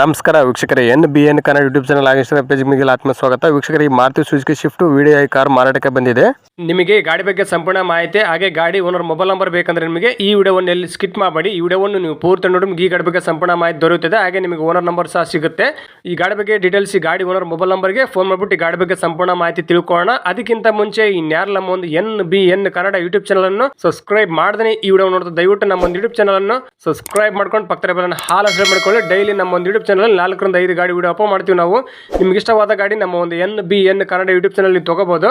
ನಮಸ್ಕಾರ ವೀಕ್ಷಕರೇ, N B N Kannada YouTube channel ಆಗಿಷ್ಟ page ಮೇಲೆ ಆತ್ಮ ಸ್ವಾಗತ. ವೀಕ್ಷಕರೇ, ಈ Maruti Suzuki Swift video car ಮಾರಾಟಕ್ಕೆ ಬಂದಿದೆ. ನಿಮಗೆ ಗಾಡಿ ಬಗ್ಗೆ ಸಂಪೂರ್ಣ ಮಾಹಿತಿ, ಹಾಗೆ ಗಾಡಿ ಓನರ್ ಮೊಬೈಲ್ ನಂಬರ್ ಬೇಕಂದ್ರೆ ನಿಮಗೆ ಈ ವಿಡಿಯೋವನ್ನು ಎಲ್ಲಿ ಸ್ಕಿಪ್ ಮಾಡಬೇಡಿ ಈ ವಿಡಿಯೋವನ್ನು ನೀವು ಪೂರ್ತಿ ನೋಡಿ ಈ ಗಾಡಿ ಬಗ್ಗೆ ಸಂಪೂರ್ಣ ಮಾಹಿತಿ ದೊರೆಯುತ್ತದೆ. ಹಾಗೆ ನಿಮಗೆ ಓನರ್ ನಂಬರ್ ಸಹ ಸಿಗುತ್ತೆ. ಈ ಗಾಡಿ ಬಗ್ಗೆ ಡೀಟೇಲ್ಸ್ ಈ ಗಾಡಿ ಓನರ್ ಮೊಬೈಲ್ ನಂಬರ್ಗೆ ಫೋನ್ ಮಾಡಿಬಿಟ್ಟು ಈ ಗಾಡಿ ಬಗ್ಗೆ ಸಂಪೂರ್ಣ ಮಾಹಿತಿ ತಿಳ್ಕೊಳ್ಳೋಣ. ಅದಕ್ಕಿಂತ ಮುಂಚೆ ಈ ನಮ್ಮ ಒಂದು N B N Kannada YouTube channel ಅನ್ನು ಸಬ್ಸ್ಕ್ರೈಬ್ ಮಾಡಿದ್ರೆ ಈ ವಿಡಿಯೋ ನೋಡಿದ್ರೆ ದಯವಿಟ್ಟು ನಮ್ಮ ಒಂದು ಯೂಟ್ಯೂಬ್ ಚಾನಲ್ ಅನ್ನು ಸಬ್ಸ್ಕ್ರೈಬ್ ಮಾಡ್ಕೊಂಡು ಪಕ್ಕದ ಬೆಲ್ಲ ಹಾಲ್ ಮಾಡ್ಕೊಳ್ಳಿ. ಡೈಲಿ ನಮ್ಮ ಒಂದು ಯೂಟ್ಯೂಬ್ ಚಾನಲ್ ನಾಲ್ಕರಿಂದ ಐದು ಗಾಡಿ ವಿಡಿಯೋ ಅಪ್ಲೋಡ್ ಮಾಡ್ತೀವಿ ನಾವು. ನಿಮ್ಗೆ ಇಷ್ಟವಾದ ಗಾಡಿ ನಮ್ಮ ಒಂದು N B N Kannada YouTube channel ನೀವು ತಗೋಬಹುದು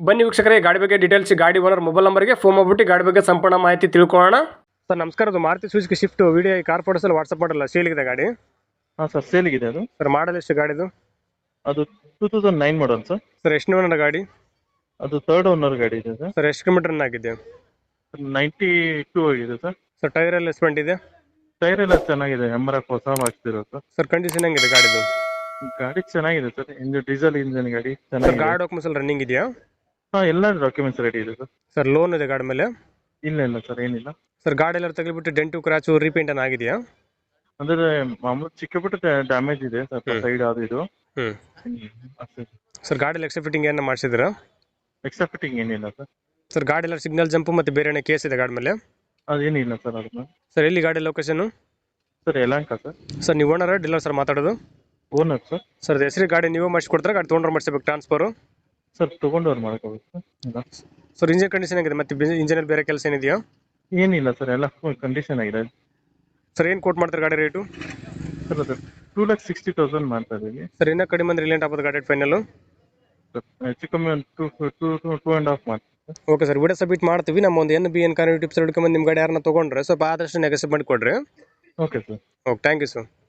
ಬನ್ನಿ ವೀಕ್ಷಕರೇ ಗಾಡಿ ಬಗ್ಗೆ ಡೀಟೇಲ್ಸ್ ಗಾಡಿ ಓನರ್ ಮೊಬೈಲ್ ನಂಬರ್ಗೆ ಫೋನ್ ಮಾಡ್ಬಿಟ್ಟು ಗಾಡಿ ಬಗ್ಗೆ ಸಂಪೂರ್ಣ ಮಾಹಿತಿ ತಿಳ್ಕೊಳ್ಳೋಣ. ಸರ್ ನಮಸ್ಕಾರ ಅದು Maruti Suzuki Swift video car ಫೋಟೋಸಲ್ಲಿ WhatsApp ಮಾಡಲ್ಲ ಇದೆ ಗಾಡಿ? ಹಾಂ ಸರ್ ಸೇಲಿಗಿದೆ ಅದು. ಸರ್ ಮಾಡಲ್ ಎಷ್ಟು ಗಾಡಿದು ಅದು two thousand nine model sir. Sir ಎಷ್ಟು ಓನರ್ ಗಾಡಿ? ಅದು ತರ್ಡ್ ಓನರ್ ಗಾಡಿ ಇದೆ ಸರ್. ಸರ್ ಎಷ್ಟು ಕಿಲೋಮೀಟರ್ ಆಗಿದೆ? ನೈಂಟಿ ಟೂ ಆಗಿದೆ ಸರ್. ಸರ್ ಟೈರ್ ಎಲ್ಲ ಎಸ್ಪೆಂಟ್ ಇದೆ ಟೈರ್ ಎಲ್ಲ ಚೆನ್ನಾಗಿದೆ ಎಂ ಆರ್ ಎಫ್ ಹೊಸ ಹಾಕ್ತಿರೋ ಸರ್. ಸರ್ ಕಂಡೀಷನ್ ಹೆಂಗಿದೆ ಗಾಡಿದು? ಗಾಡಿ ಚೆನ್ನಾಗಿದೆ ಸರ್ ಇಂಜಿನ್ ಡೀಸೆಲ್ ಇಂಜಿನ್ ಗಾಡಿ ಚೆನ್ನಾಗಿ ಚೆನ್ನಾಗಿದೆ. ಗಾಡಿ ಡಾಕ್ಯುಮೆಂಟ್ಸ್ ಎಲ್ಲ ರನ್ನಿಂಗ್ ಇದೆಯಾ? ಹಾಂ ಎಲ್ಲ ಡಾಕ್ಯುಮೆಂಟ್ಸ್ ರೆಡಿ ಇದೆ ಸರ್ ಸರ್ ಲೋನ್ ಇದೆ ಗಾಡಿ ಮೇಲೆ? ಇಲ್ಲ ಇಲ್ಲ ಸರ್ ಏನಿಲ್ಲ. ಸರ್ ಗಾಡಿ ಎಲ್ಲ ತೆಗೆದ್ಬಿಟ್ಟು ಡೆಂಟು ಕ್ರಾಚು ರೀಪೇಂಟ್ ಅನ್ನ ಆಗಿದೆಯಾ? ಅಂದರೆ ಮಾಮೂಲಿ ಚಿಕ್ಕ ಪುಟ್ಟ ಡ್ಯಾಮೇಜ್ ಇದೆ ಸ್ವಲ್ಪ ಸೈಡ್ ಅದು ಇದು. ಹ್ಞೂ ಅಷ್ಟೇ ಸರ್ ಗಾಡಿ ಎಕ್ಸ್ಟ್ರಾ ಫಿಟ್ಟಿಂಗ್ ಏನು ಮಾಡಿಸಿದ್ರಾ ಎಕ್ಸ್ಟ್ರಾ ಫಿಟ್ಟಿಂಗ್ ಏನಿಲ್ಲ ಸರ್ ಸರ್ ಗಾಡಿ ಎಲ್ಲ ಸಿಗ್ನಲ್ ಜಂಪ್ ಮತ್ತೆ ಬೇರೆ ಏನೇ ಕೇಸ್ ಇದೆ ಗಾಡಿ ಮೇಲೆ? ಅದೇನಿಲ್ಲ ಸರ್ ಅದನ್ನ ಸರ್ ಎಲ್ಲಿ ಗಾಡಿ location sir Yelahanka sir sir ನೀವು ಓನರ್ ಡೀಲರ್ ಸರ್ ಮಾತಾಡೋದು? ಓನರ್ ಸರ್ ಸರ್ ಹೆಸರು ಗಾಡಿ ನೀವೇ ಮಾಡಿಸ್ಕೊಡ್ತಾರೆ? ಗಾಡಿ ತೊಗೊಂಡ್ರೆ ಮಾಡಿಸ್ಬೇಕು ಟ್ರಾನ್ಸ್ಫರು ಸರ್ ತೊಗೊಂಡವ್ರು ಮಾಡ್ಕೋಬೇಕು ಸರ್. ಇಲ್ಲ. ಸರ್ ಇಂಜಿನ್ ಕಂಡೀಷನ್ ಆಗಿದೆ ಮತ್ತೆ ಇಂಜಿನಲ್ಲಿ ಬೇರೆ ಕೆಲಸ ಏನಿದೆಯಾ? ಏನಿಲ್ಲ ಸರ್ ಎಲ್ಲ ಫುಲ್ ಕಂಡೀಷನ್ ಆಗಿದೆ. ಸರ್ ಏನು ಕೋಟ್ ಮಾಡ್ತಾರೆ ಗಾಡಿ ರೇಟು ಸರ್ ಅದು ಟೂ ಲ್ಯಾಕ್ ಸಿಕ್ಸ್ಟಿ ತೌಸಂಡ್ ಮಾಡ್ತಾ ಇದ್ದೀವಿ. ಸರ್ ಇನ್ನೂ ಕಡಿಮೆ ಅಂದ್ರೆ ರಿಲೇಟ್ ಆಗ್ಬೋದು ಗಾಡಿ ಫೈನಲ್ ಹೆಚ್ಚು ಕಮ್ಮಿ ಒಂದು two two two and half ಮಾಡ್ತೀವಿ ಓಕೆ ಸರ್ ವಿಡಿಯೋ ಸಬ್ಮಿಟ್ ಮಾಡ್ತೀವಿ. ನಮ್ಮ ಒಂದು N B N car YouTube sir ಹಿಡ್ಕೊಂಬಂದು ನಿಮ್ಮ ಗಾಡಿ ಯಾರನ್ನ ತೊಗೊಂಡ್ರೆ ಸ್ವಲ್ಪ ಆದಷ್ಟು ನೆಗೆಸಿ ಮಾಡಿಕೊಡ್ರಿ. Okay sir. Okay thank you sir